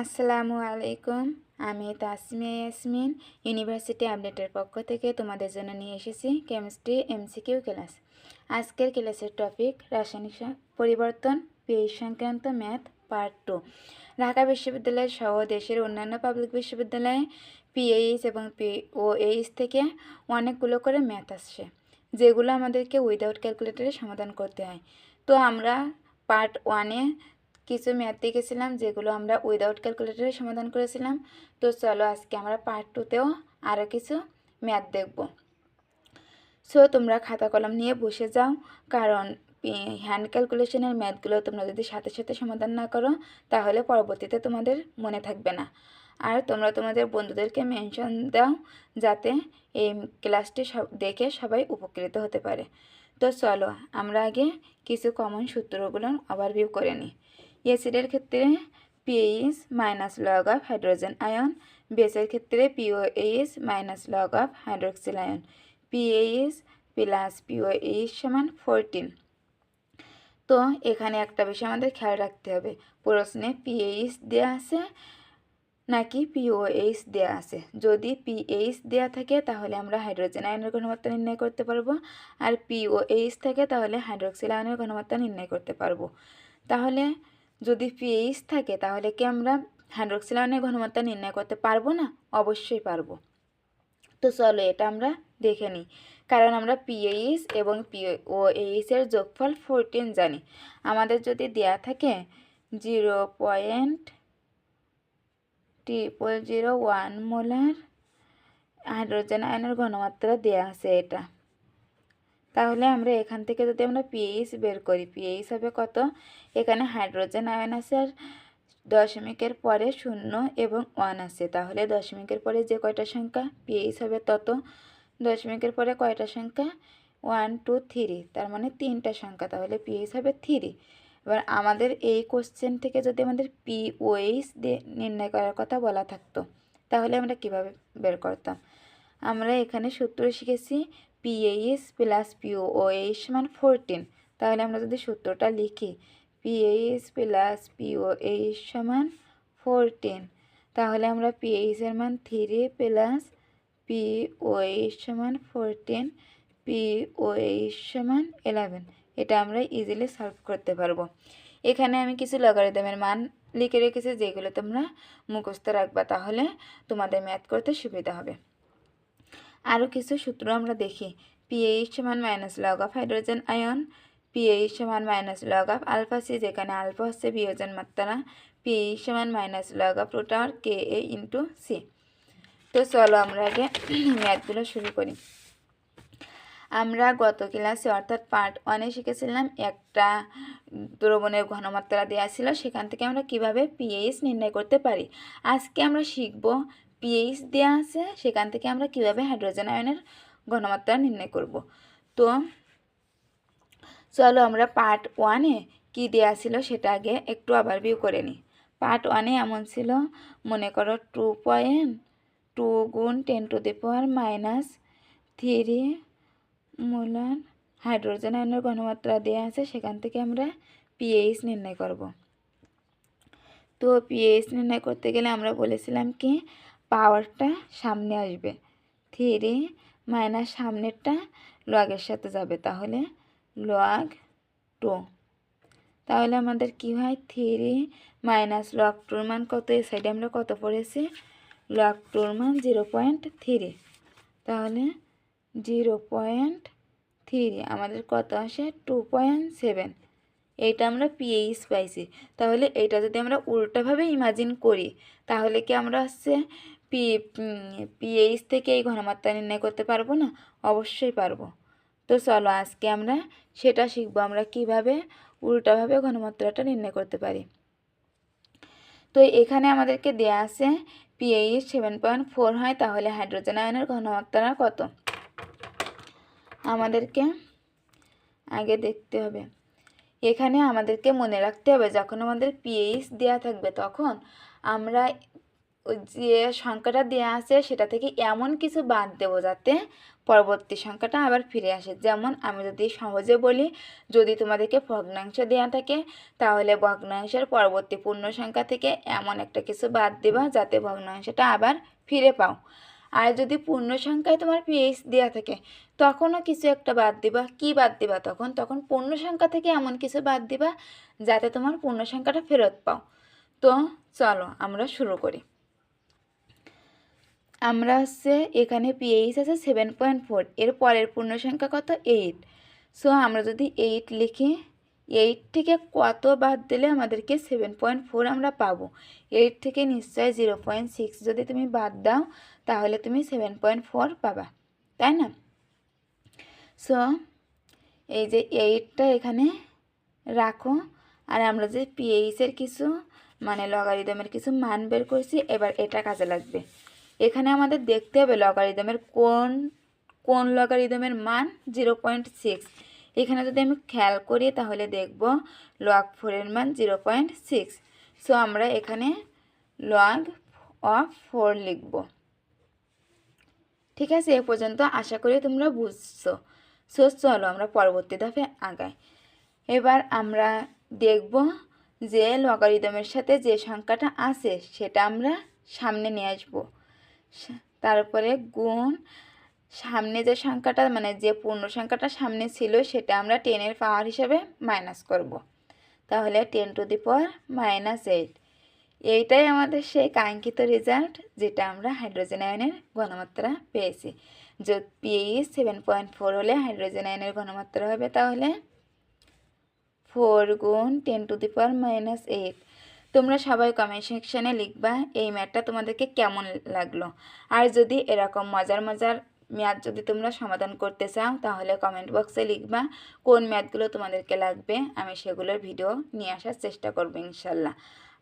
আসসালামু আলাইকুম। আমি তাসমিয়া ইয়াসমিন, ইউনিভার্সিটি আপডেটের পক্ষ থেকে তোমাদের জন্য নিয়ে এসেছি কেমিস্ট্রি এমসিকিউ ক্লাস। আজকের ক্লাসের টপিক, রাসায়নিক পরিবর্তন, পিএইচ সংক্রান্ত ম্যাথ, পার্ট টু। ঢাকা বিশ্ববিদ্যালয় সহ দেশের অন্যান্য পাবলিক বিশ্ববিদ্যালয়ে পিএইচ এবং পিওএইচ থেকে অনেকগুলো করে ম্যাথ আসছে, যেগুলো আমাদেরকে উইদাউট ক্যালকুলেটরে সমাধান করতে হয়। তো আমরা পার্ট ওয়ানে কিছু ম্যাথ দেখেছিলাম, যেগুলো আমরা উইদাউট ক্যালকুলেটরে সমাধান করেছিলাম। তো চলো আজকে আমরা পার্ট টুতেও আরও কিছু ম্যাথ দেখব। সো তোমরা খাতা কলম নিয়ে বসে যাও, কারণ হ্যান্ড ক্যালকুলেশনের ম্যাথগুলো তোমরা যদি সাথে সাথে সমাধান না করো, তাহলে পরবর্তীতে তোমাদের মনে থাকবে না। আর তোমরা তোমাদের বন্ধুদেরকে মেনশন দাও, যাতে এই ক্লাসটি দেখে সবাই উপকৃত হতে পারে। তো চলো, আমরা আগে কিছু কমন সূত্রগুলো ওভারভিউ করে নিই। অ্যাসিডের ক্ষেত্রে pH minus log of hydrogen ion বেসের ক্ষেত্রে pOH minus log of hydroxyl ion pH plus pOH সমান ফোরটিন তো এখানে একটা বিষয় আমাদের খেয়াল রাখতে হবে। প্রশ্নে পিএইচ দেওয়া আছে নাকি পিওএইচ দেওয়া আছে? যদি পিএইচ দেওয়া থাকে তাহলে আমরা হাইড্রোজেন আয়নের ঘনমাত্রা নির্ণয় করতে পারব। আর পিওএইচ থাকে তাহলে হাইড্রোক্সিল আয়নের ঘনমাত্রা নির্ণয় করতে পারব। তাহলে যদি পিএইচ থাকে, তাহলে কি আমরা হাইড্রোক্সিল আয়নের ঘনমাত্রা নির্ণয় করতে পারব না? অবশ্যই পারব। তো চলো এটা আমরা দেখে নিই। কারণ আমরা পিএইচ এবং পিওএইচ এর যোগফল ফোরটিন জানি। আমাদের যদি দেয়া থাকে zero point triple zero one molar hydrogen আয়নের ঘনমাত্রা দেয়া আছে এটা। তাহলে আমরা এখান থেকে যদি আমরা পিএইচ বের করি পিএইচ হবে কত? এখানে হাইড্রোজেন আয়ন আছে আর দশমিকের পরে শূন্য এবং ওয়ান আছে। তাহলে দশমিকের পরে যে কয়টা সংখ্যা? পিএইচ হবে তত। দশমিকের পরে কয়টা সংখ্যা? ওয়ান টু থ্রি তার মানে তিনটা সংখ্যা। তাহলে পিএইচ হবে থ্রি এবার আমাদের এই কোশ্চেন থেকে যদি আমাদের পিওএইচ দিয়ে নির্ণয় করার কথা বলা থাকতো, তাহলে আমরা কীভাবে বের করতাম? আমরা এখানে সূত্র শিখেছি পিএইচ প্লাস পিওএইচ সমান ফোরটিন তাহলে আমরা যদি সূত্রটা লিখি, পিএইচ প্লাস পিওএইচ সমান ফোরটিন তাহলে আমরা পিএইচ এর মান থ্রি প্লাস পিওএইচ সমান ফোরটিন পিওএইচ সমান ইলেভেন এটা আমরা ইজিলি সলভ করতে পারব। এখানে আমি কিছু লগারিদমের মান লিখে রেখেছি, যেগুলো তোমরা মুখস্থ রাখবা, তাহলে তোমাদের ম্যাথ করতে সুবিধা হবে। আরও কিছু সূত্র আমরা দেখি। পিএইচ সমান মাইনাস লগ অফ হাইড্রোজেন আয়ন পিএইচ সমান minus log of alpha C যেখানে আলফা হচ্ছে বিয়োজন মাত্রা পিএইচ সমান মাইনাস লগ অফ রুট আর কে এ ইন্টু সি তো চলো আমরা আগে ম্যাথগুলো শুরু করি। আমরা গত ক্লাসে অর্থাৎ পার্ট ওয়ানে শিখেছিলাম, একটা দ্রবণের ঘনমাত্রা দেওয়া ছিল, সেখান থেকে আমরা কীভাবে পিএইচ নির্ণয় করতে পারি। আজকে আমরা শিখব পিএইচ দেওয়া আছে, সেখান থেকে আমরা কীভাবে হাইড্রোজেন আয়নের ঘনমাত্রা নির্ণয় করব? তো, চলো আমরা পার্ট ওয়ানে কী দেওয়া ছিল সেটা আগে একটু আবার ভিউ করে নিই। পার্ট ওয়ানে এমন ছিল, মনে করো টু পয়েন্ট টু গুণ ten to the power minus three molar hydrogen আয়নের ঘনমাত্রা দেওয়া আছে, সেখান থেকে আমরা পিএইচ নির্ণয় করব। তো পিএইচ নির্ণয় করতে গেলে আমরা বলেছিলাম কি পাওয়ারটা সামনে আসবে। থ্রি মাইনাস সামনেরটা লগের সাথে যাবে, তাহলে লগ টু তাহলে আমাদের কি হয়? থ্রি মাইনাস লগ টুর মান কত? এই সাইডে আমরা কত পড়েছি? লগ টুর মান জিরো পয়েন্ট থ্রি তাহলে জিরো পয়েন্ট থ্রি আমাদের কত আসে? টু পয়েন্ট সেভেন এইটা আমরা পিএইচ পাইছি। তাহলে এইটা যদি আমরা উল্টাভাবে ইমাজিন করি, তাহলে কি আমরা হচ্ছে পি পিএইচ থেকে এই ঘনমাত্রা নির্ণয় করতে পারব না? অবশ্যই পারব। তো চলো আজকে আমরা সেটা শিখব, আমরা কীভাবে, উল্টাভাবে ঘনমাত্রাটা নির্ণয় করতে পারি। তো এখানে আমাদেরকে দেয়া আছে পিএইচ সেভেন পয়েন্ট ফোর হয়, তাহলে হাইড্রোজেন আয়নের ঘনমাত্রা কত? আমাদেরকে আগে দেখতে হবে। এখানে আমাদেরকে মনে রাখতে হবে, যখন আমাদের পিএইচ দেওয়া থাকবে, তখন আমরা যে সংখ্যাটা দেওয়া আছে সেটা থেকে এমন কিছু বাদ দেবো যাতে পরবর্তী সংখ্যাটা আবার ফিরে আসে। যেমন আমি যদি সহজে বলি, যদি তোমাদেরকে ভগ্নাংশ দেওয়া থাকে, তাহলে ভগ্নাংশের পরবর্তী পূর্ণ সংখ্যা থেকে এমন একটা কিছু বাদ দেবা যাতে ভগ্নাংশটা আবার ফিরে পাও। আর যদি পূর্ণ সংখ্যায় তোমার পিএইচ দেওয়া থাকে, তখনও কিছু একটা বাদ দিবা। কি বাদ দিবা তখন? তখন পূর্ণ সংখ্যা থেকে এমন কিছু বাদ দিবা যাতে তোমার পূর্ণ সংখ্যাটা ফেরত পাও। তো চলো আমরা শুরু করি। আমরা হচ্ছে এখানে পিএইচ আছে সেভেন পয়েন্ট ফোর এর পরের পূর্ণ সংখ্যা কত? এইট সো আমরা যদি এইট লিখি এইট থেকে কত বাদ দিলে আমাদেরকে সেভেন পয়েন্ট ফোর আমরা পাবো? এইট থেকে নিশ্চয় জিরো পয়েন্ট সিক্স যদি তুমি বাদ দাও, তাহলে তুমি সেভেন পয়েন্ট ফোর পাবা, তাই না? সো এই যে এইটটা এখানে রাখো, আর আমরা যে পিএইচের কিছু মানে লগারিদমের কিছু মান বের করছি, এবার এটা কাজে লাগবে। এখানে আমাদের দেখতে হবে লগারিদমের কোন কোন লগারিদমের মান জিরো পয়েন্ট সিক্স এখানে যদি আমি খেয়াল করি তাহলে দেখব লগ ফোরের মান জিরো পয়েন্ট সিক্স সো আমরা এখানে লগ অফ ফোর লিখব। ঠিক আছে? এ পর্যন্ত আশা করি তোমরা বুঝছ। সো চলো আমরা পরবর্তী ধাপে আগাই। এবার আমরা দেখব যে লগারিদমের সাথে যে সংখ্যাটা আছে সেটা আমরা সামনে নিয়ে আসব। তারপরে গুণ, সামনে যে সংখ্যাটা মানে যে পূর্ণ সংখ্যাটা সামনে ছিল, সেটা আমরা টেনের পাওয়ার হিসাবে মাইনাস করব। তাহলে ten to the power minus eight এইটাই আমাদের সেই কাঙ্ক্ষিত রেজাল্ট যেটা আমরা হাইড্রোজেন আয়নের ঘনমাত্রা পেয়েছি। যে পিএই সেভেন পয়েন্ট ফোর হলে হাইড্রোজেন আয়নের ঘনমাত্রা হবে তাহলে ফোর গুণ ten to the power minus eight তোমরা সবাই কমেন্ট সেকশানে লিখবা এই ম্যাথটা তোমাদেরকে কেমন লাগল। আর যদি এরকম মজার মজার ম্যাথ যদি তোমরা সমাধান করতে চাও, তাহলে কমেন্ট বক্সে লিখবা কোন ম্যাথগুলো তোমাদেরকে লাগবে। আমি সেগুলোর ভিডিও নিয়ে আসার চেষ্টা করব ইনশাল্লাহ।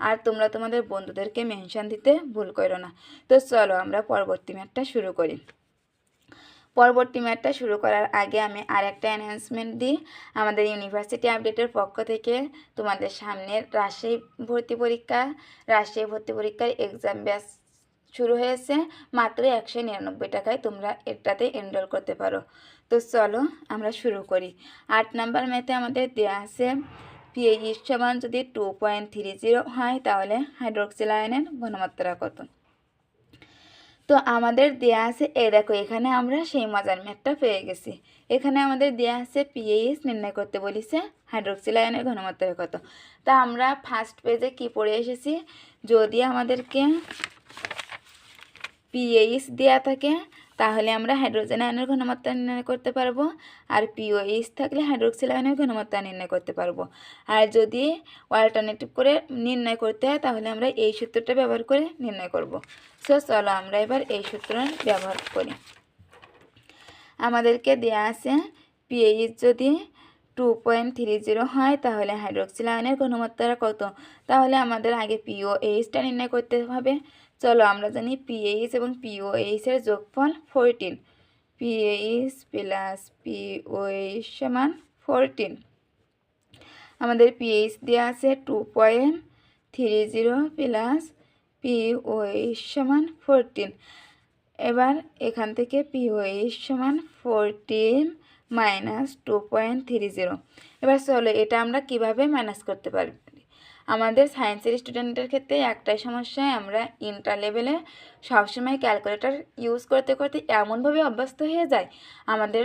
আর তোমরা তোমাদের বন্ধুদেরকে মেনশন দিতে ভুল করো না। তো চলো আমরা পরবর্তী ম্যাথটা শুরু করি। পরবর্তী ম্যাথটা শুরু করার আগে আমি আর একটা অ্যানাউন্সমেন্ট দিই। আমাদের ইউনিভার্সিটি আপডেটের পক্ষ থেকে তোমাদের সামনে রাজশাহী ভর্তি পরীক্ষা। রাজশাহী ভর্তি পরীক্ষার এক্সাম ব্যাস শুরু হয়েছে। মাত্র একশো নিরানব্বই টাকায় তোমরা এটাতে এনরোল করতে পারো। তো চলো আমরা শুরু করি। আট নাম্বার ম্যাথে আমাদের দেওয়া আছে পিএইচ সমান যদি টু পয়েন্ট থ্রি জিরো হয় তাহলে হাইড্রোক্সিল আয়নের ঘনমাত্রা কত? তো আমাদের দেয়া আছে, এই দেখো, এখানে আমরা সেই মজার ম্যাপটা পেয়ে গেছি। এখানে আমাদের দেয়া আছে পিএইচ নির্ণয় করতে বলেছে হাইড্রোক্সিলায়নের ঘনমাত্র কত। তা আমরা ফার্স্ট পেজে কি পড়ে এসেছি? যদি আমাদেরকে পিএইচ দেওয়া থাকে তাহলে আমরা হাইড্রোজেন আয়নের ঘনমাত্রা নির্ণয় করতে পারব। আর পিওএইচ থাকলে হাইড্রোক্সিল আয়নের ঘনমাত্রা নির্ণয় করতে পারব। আর যদি অল্টারনেটিভ করে নির্ণয় করতে হয়, তাহলে আমরা এই সূত্রটা ব্যবহার করে নির্ণয় করব। সো চলো আমরা এবার এই সূত্র ব্যবহার করি। আমাদেরকে দেয়া আছে পিএইচ যদি টু পয়েন্ট থ্রি জিরো হয়, তাহলে হাইড্রোক্সিল আয়নের ঘনমাত্রা কত? তাহলে আমাদের আগে পিওএইচটা নির্ণয় করতে হবে। চলো আমরা জানি পিএইচ এবং পিওএইচের যোগফল ফোরটিন পিএইচ প্লাস পিওএইচ সমান ফোরটিন আমাদের পিএইচ দেওয়া আছে two point three zero plus pOH সমান ফোরটিন এবার এখান থেকে পিওএইচ সমান fourteen minus two point three zero এবার চলো এটা আমরা কীভাবে মাইনাস করতে পারি? আমাদের সায়েন্সের স্টুডেন্টের ক্ষেত্রে একটাই সমস্যায় আমরা ইন্টার লেভেলে সবসময় ক্যালকুলেটর ইউজ করতে করতে এমনভাবে অভ্যস্ত হয়ে যায় আমাদের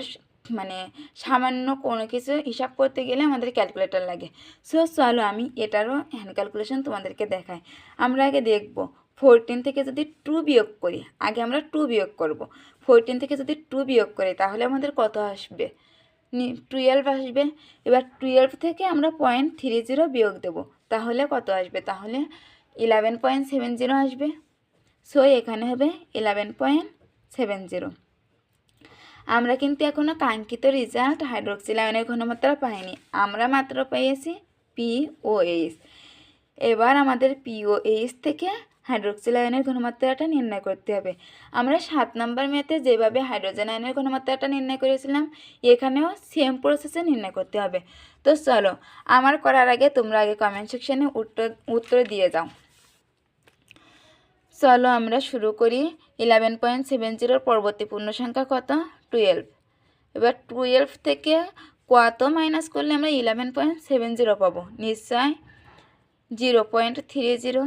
মানে সামান্য কোনো কিছু হিসাব করতে গেলে আমাদের ক্যালকুলেটর লাগে। সো চলো আমি এটারও হ্যান্ড ক্যালকুলেশন তোমাদেরকে দেখাই। আমরা আগে দেখব ফোরটিন থেকে যদি টু বিয়োগ করি, আগে আমরা টু বিয়োগ করব। ফোরটিন থেকে যদি টু বিয়োগ করি, তাহলে আমাদের কত আসবে? টুয়েলভ আসবে। এবার টুয়েলভ থেকে আমরা পয়েন্ট থ্রি জিরো বিয়োগ দেবো। তাহলে কত আসবে? তাহলে ইলেভেন পয়েন্ট সেভেন জিরো আসবে। সো এখানে হবে ইলেভেন পয়েন্ট সেভেন জিরো আমরা কিন্তু এখনও কাঙ্ক্ষিত রেজাল্ট হাইড্রোক্সিল আয়নের ঘনমাত্রা পাইনি। আমরা মাত্র পেয়েছি পিওএইচ এবার আমাদের পিওএইচ থেকে হাইড্রোক্সিল আয়নের ঘনমাত্রাটা নির্ণয় করতে হবে। আমরা সাত নম্বর মেতে যেভাবে হাইড্রোজেন আয়নের ঘনমাত্রাটা নির্ণয় করেছিলাম, এখানেও সেম প্রসেসে নির্ণয় করতে হবে। তো চলো, আমার করার আগে তোমরা আগে কমেন্ট সেকশানে উত্তর উত্তর দিয়ে যাও। চলো আমরা শুরু করি। ইলেভেন পয়েন্ট সেভেন জিরোর পরবর্তী পূর্ণ সংখ্যা কত? টুয়েলভ এবার টুয়েলভ থেকে কত মাইনাস করলে আমরা ইলেভেন পয়েন্ট সেভেন জিরো পাবো? নিশ্চয়? Zero point three zero